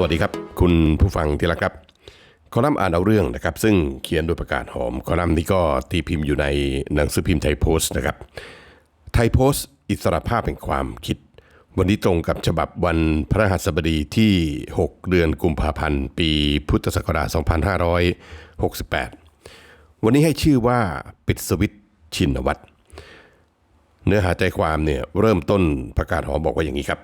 สวัสดีครับ คุณผู้ฟังที่รักครับ คอลัมน์อ่านเอาเรื่องนะครับ ซึ่งเขียนโดยประกาศหอม คอลัมน์นี้ก็ตีพิมพ์อยู่ในหนังสือพิมพ์ไทยโพสต์นะครับ ไทยโพสต์ อิสรภาพแห่งความคิด วันนี้ตรงกับฉบับวันพระหัสบดีที่ 6 เดือนกุมภาพันธ์ ปีพุทธศักราช2568 วันนี้ให้ชื่อว่าปิดสวิตช์ชินวัตรเนื้อหาใจความเนี่ยเริ่มต้นประกาศหอมบอกว่าอย่างนี้ครับ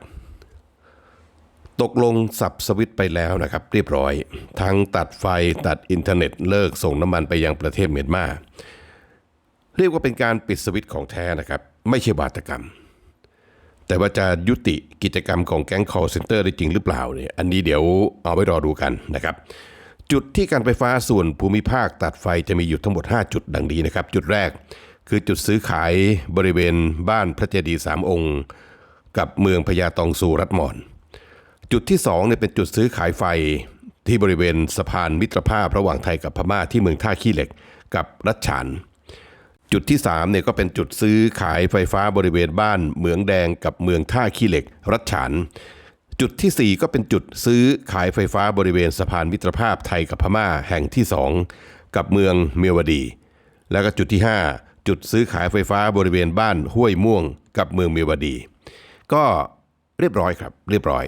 ตกลงสับสวิตไปแล้วนะครับ เรียบร้อย ทั้งตัดไฟตัดอินเทอร์เน็ตเลิกส่งน้ำมันไปยังประเทศเมียนมาเรียกว่าเป็นการปิดสวิตของแท้นะครับ ไม่ใช่บาตกรรม แต่ว่าจะยุติกิจกรรมของแก๊ง call center ได้จริงหรือเปล่าเนี่ยอันนี้เดี๋ยวเอาไว้รอดูกันนะครับ จุดที่การไฟฟ้าส่วนภูมิภาคตัดไฟจะมีอยู่ทั้งหมด 5 จุดดังนี้นะครับ จุดแรกคือจุดซื้อขายบริเวณบ้านพระเจดีย์สามองค์ กับเมืองพญาตองซูรัฐมอน จุดที่2เนี่ยเป็นจุดซื้อขายไฟที่บริเวณสะพานมิตรภาพระหว่างไทยกับพม่าที่เมืองท่าขี้เหล็กกับรัชฉาน จุดที่3เนี่ยก็เป็นจุดซื้อขายไฟฟ้าบริเวณบ้านเหมืองแดงกับเมืองท่าขี้เหล็ก รัชฉาน จุดที่ 4 ก็เป็นจุดซื้อขายไฟฟ้าบริเวณสะพานมิตรภาพไทยกับพม่าแห่งที่ 2 กับเมืองเมียวดี แล้วก็จุดที่ 5 จุดซื้อขายไฟฟ้าบริเวณบ้านห้วยม่วงกับเมืองเมียวดี ก็เรียบร้อยครับ เรียบร้อย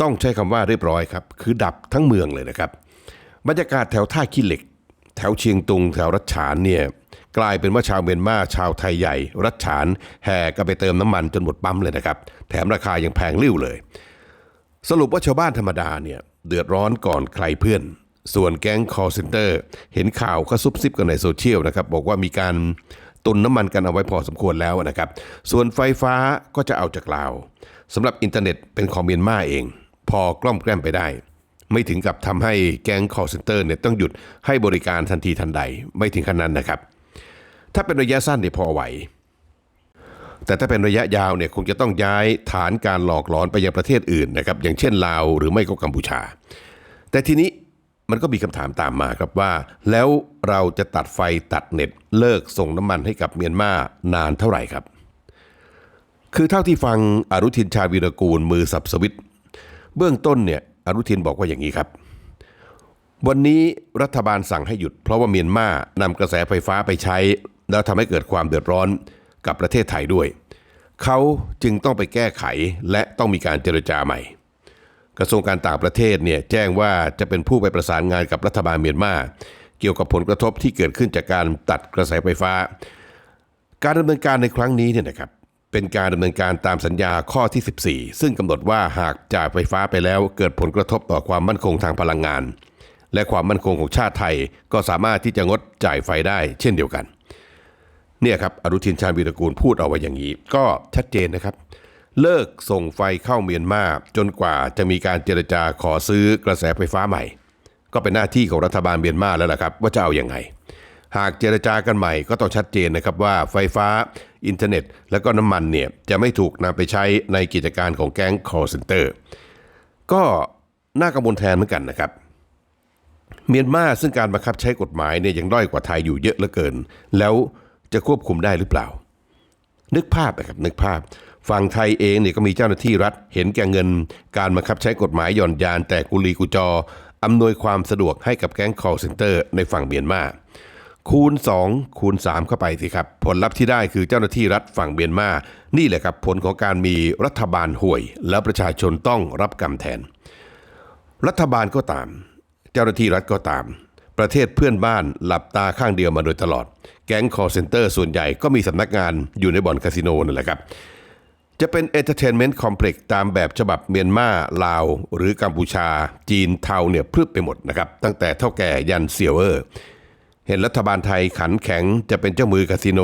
ต้องใช้คำว่าเรียบร้อยครับ คือดับทั้งเมืองเลยนะครับ บรรยากาศแถวท่าขี้เหล็ก แถวเชียงตุง แถวรัชฉานเนี่ยกลายเป็นว่าชาวเมียนมาชาวไทยใหญ่ รัชฉานแห่กันไปเติมน้ำมันจนหมดปั๊มเลยนะครับ แถมราคายังแพงริ้วเลย สรุปว่าชาวบ้านธรรมดาเนี่ยเดือดร้อนก่อนใครเพื่อน ส่วนแก๊ง call center เห็นข่าวก็ซุบซิบกันในโซเชียลนะครับบอกว่ามีการตุนน้ำมันกันเอาไว้พอสมควรแล้วนะครับ ส่วนไฟฟ้าก็จะเอาจากลาวสำหรับอินเทอร์เน็ตเป็นของเมียนมาเอง พอกล้อมแกล้มไปได้ ไม่ถึงกับทำให้แก๊ง call center เนี่ยต้องหยุดให้บริการทันทีทันใดไม่ถึงขนาดนั้นนะครับ ถ้าเป็นระยะสั้นเนี่ยพอไหว แต่ถ้าเป็นระยะยาวเนี่ยคงจะต้องย้ายฐานการหลอกหลอนไปยังประเทศอื่นนะครับอย่างเช่นลาวหรือไม่ก็กัมพูชา แต่ทีนี้มันก็มีคำถามตามมาครับว่า แล้วเราจะตัดไฟตัดเน็ตเลิกส่งน้ำมันให้กับเมียนมานานเท่าไหร่ครับ คือเท่าที่ฟังอรุทินชาวีรกูลมือสับสวิต เบื้องต้นเนี่ยอรุทินบอกว่าอย่างนี้ครับ วันนี้รัฐบาลสั่งให้หยุดเพราะว่าเมียนมานำกระแสไฟฟ้าไปใช้ แล้วทำให้เกิดความเดือดร้อนกับประเทศไทยด้วย เขาจึงต้องไปแก้ไขและต้องมีการเจรจาใหม่ กระทรวงการต่างประเทศเนี่ยแจ้งว่าจะเป็นผู้ไปประสานงานกับรัฐบาลเมียนมาเกี่ยวกับผลกระทบที่เกิดขึ้นจากการตัดกระแสไฟฟ้า การดำเนินการในครั้งนี้เนี่ยนะครับ เป็นการดำเนินการตามสัญญาข้อที่ 14 ซึ่งกำหนดว่าหากจ่ายไฟฟ้าไปแล้วเกิดผลกระทบต่อความมั่นคงทางพลังงาน และความมั่นคงของชาติไทยก็สามารถที่จะงดจ่ายไฟได้เช่นเดียวกัน เนี่ยครับอนุทินชาญวีรกูลพูดเอาไว้อย่างนี้ ก็ชัดเจนนะครับ เลิกส่งไฟเข้าเมียนมาจนกว่าจะมีการเจรจาขอซื้อกระแสไฟฟ้าใหม่ ก็เป็นหน้าที่ของรัฐบาลเมียนมาแล้วล่ะครับ ว่าจะเอาอย่างไง หากเจรจากันใหม่ก็ต้องชัดเจนนะครับว่าไฟฟ้า อินเทอร์เน็ต และก็น้ำมันเนี่ยจะไม่ถูกนำไปใช้ในกิจการของแก๊ง call center ก็น่ากังวลแทนเหมือนกันนะครับเมียนมาซึ่งการบังคับใช้กฎหมายเนี่ยยังด้อยกว่าไทยอยู่เยอะเหลือเกิน แล้วจะควบคุมได้หรือเปล่า นึกภาพนะครับนึกภาพ ฝั่งไทยเองเนี่ยก็มีเจ้าหน้าที่รัฐ เห็นแก่เงิน การบังคับใช้กฎหมายหย่อนยานแต่กุลีกุจออำนวยความสะดวกให้กับแก๊ง call center ในฝั่งเมียนมา คูณ 2 คูณ 3 เข้าไปสิครับ ผลลัพธ์ที่ได้คือเจ้าหน้าที่รัฐฝั่งเมียนมา นี่แหละครับผลของการมีรัฐบาลห่วย แล้วประชาชนต้องรับกรรมแทน รัฐบาลก็ตาม เจ้าหน้าที่รัฐก็ตาม ประเทศเพื่อนบ้านหลับตาข้างเดียวมาโดยตลอด แก๊ง call center ส่วนใหญ่ก็มีสำนักงานอยู่ในบ่อนคาสิโนนั่นแหละครับจะเป็น Entertainment Complex ตามแบบฉบับเมียนมาลาว หรือกัมพูชา จีนเทาเนี่ยพรึบไปหมดนะครับ ตั้งแต่เท่าแก่ยันเซียวเออร์ เห็นรัฐบาลไทยขันแข็งจะเป็นเจ้ามือคาสิโน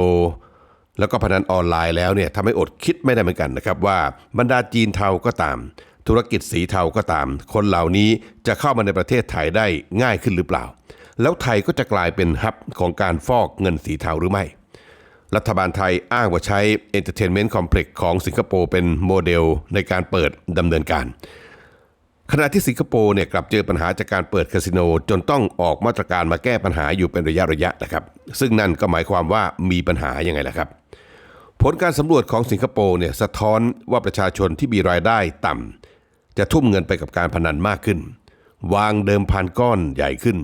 แล้วก็พนันออนไลน์แล้วเนี่ยทำให้อดคิดไม่ได้เหมือนกันนะครับว่าบรรดาจีนเทาก็ตาม ธุรกิจสีเทาก็ตาม คนเหล่านี้จะเข้ามาในประเทศไทยได้ง่ายขึ้นหรือเปล่า แล้วไทยก็จะกลายเป็นฮับของการฟอกเงินสีเทาหรือไม่ รัฐบาลไทยอ้างว่าใช้ Entertainment Complex ของสิงคโปร์เป็นโมเดลในการเปิดดำเนินการ ขณะที่สิงคโปร์เนี่ยกลับเจอปัญหาจากการเปิดคาสิโนจนต้องออกมาตรการมาแก้ปัญหาอยู่เป็นระยะระยะนะครับ ซึ่งนั่นก็หมายความว่ามีปัญหายังไงล่ะครับ ผลการสำรวจของสิงคโปร์เนี่ยสะท้อนว่าประชาชนที่มีรายได้ต่ำจะทุ่มเงินไปกับการพนันมากขึ้น วางเดิมพันก้อนใหญ่ขึ้น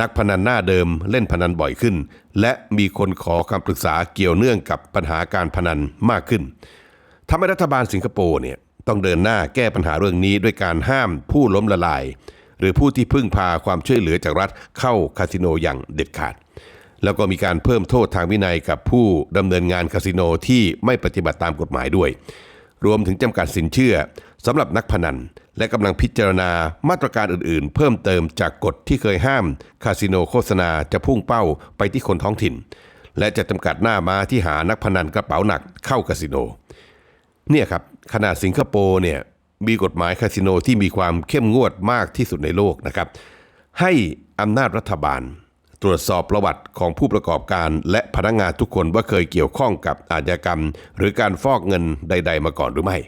นักพนันหน้าเดิมเล่นพนันบ่อยขึ้น และมีคนขอคำปรึกษาเกี่ยวเนื่องกับปัญหาการพนันมากขึ้นทำให้รัฐบาลสิงคโปร์เนี่ย ต้องเดินหน้าแก้ปัญหาเรื่องนี้ด้วยการห้ามผู้ล้มละลาย หรือผู้ที่พึ่งพาความช่วยเหลือจากรัฐเข้าคาสิโนอย่างเด็ดขาด แล้วก็มีการเพิ่มโทษทางวินัยกับผู้ดำเนินงานคาสิโนที่ไม่ปฏิบัติตามกฎหมายด้วย รวมถึงจำกัดสินเชื่อสำหรับนักพนัน และกำลังพิจารณามาตรการอื่นๆ เพิ่มเติมจากกฎที่เคยห้ามคาสิโนโฆษณาจะพุ่งเป้าไปที่คนท้องถิ่น และจะจำกัดหน้ามาที่หานักพนันกระเป๋าหนักเข้าคาสิโนเนี่ยครับ ขนาดสิงคโปร์เนี่ยมีกฎหมายคาสิโนที่มีความเข้มงวดมากที่สุดในโลกนะครับ ให้อำนาจรัฐบาล ตรวจสอบประวัติของผู้ประกอบการ และพนักงานทุกคนว่าเคยเกี่ยวข้องกับอาชญากรรม หรือการฟอกเงินใด ๆ มาก่อนหรือไม่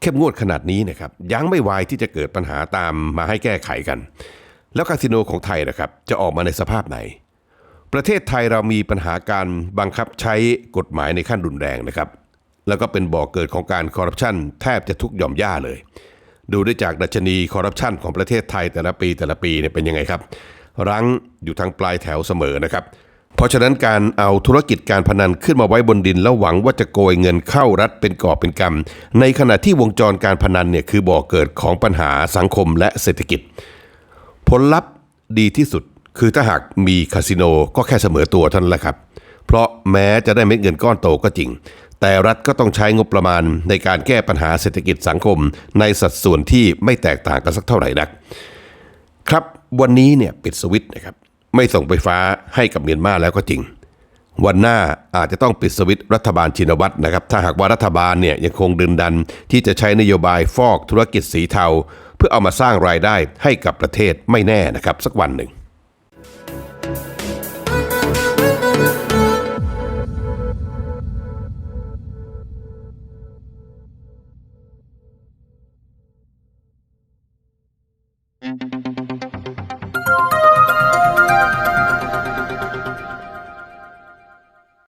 เข้มงวดขนาดนี้นะครับยังไม่วายที่จะเกิดปัญหาตามมาให้แก้ไขกัน แล้วคาสิโนของไทยนะครับจะออกมาในสภาพไหน ประเทศไทยเรามีปัญหาการบังคับใช้กฎหมายในขั้นรุนแรงนะครับ แล้วก็เป็นบ่อกเกิดของการคอร์รัปชันแทบจะทุกหย่อมย่าเลย ดูได้จากดัชนีคอร์รัปชันของประเทศไทยแต่ละปีแต่ละปีเนี่ยเป็นยังไงครับ รั้งอยู่ทางปลายแถวเสมอนะครับ เพราะฉะนั้นการเอาธุรกิจการพนันขึ้นมาไว้บนดินแล้วหวังว่าจะโกยเงินเข้ารัฐเป็นกอบเป็นกำในขณะที่วงจรการพนันเนี่ยคือบ่อกเกิดของปัญหาสังคมและเศรษฐกิจ ผลลัพธ์ดีที่สุดคือถ้าหากมีคาสิโนก็แค่เสมอตัวเท่านั้นแหละครับ เพราะแม้จะได้เม็ดเงินก้อนโตก็จริง แต่รัฐก็ต้องใช้งบประมาณในการแก้ปัญหาเศรษฐกิจสังคม ในสัดส่วนที่ไม่แตกต่างกันสักเท่าไหร่นัก ครับวันนี้เนี่ยปิดสวิตช์นะครับไม่ส่งไฟฟ้าให้กับเมียนมาแล้วก็จริง วันหน้าอาจจะต้องปิดสวิตช์รัฐบาลชินวัตรนะครับ ถ้าหากว่ารัฐบาลเนี่ยยังคงดึนดัน ที่จะใช้นโยบายฟอกธุรกิจสีเทา เพื่อเอามาสร้างรายได้ให้กับประเทศไม่แน่นะครับ สักวันหนึ่ง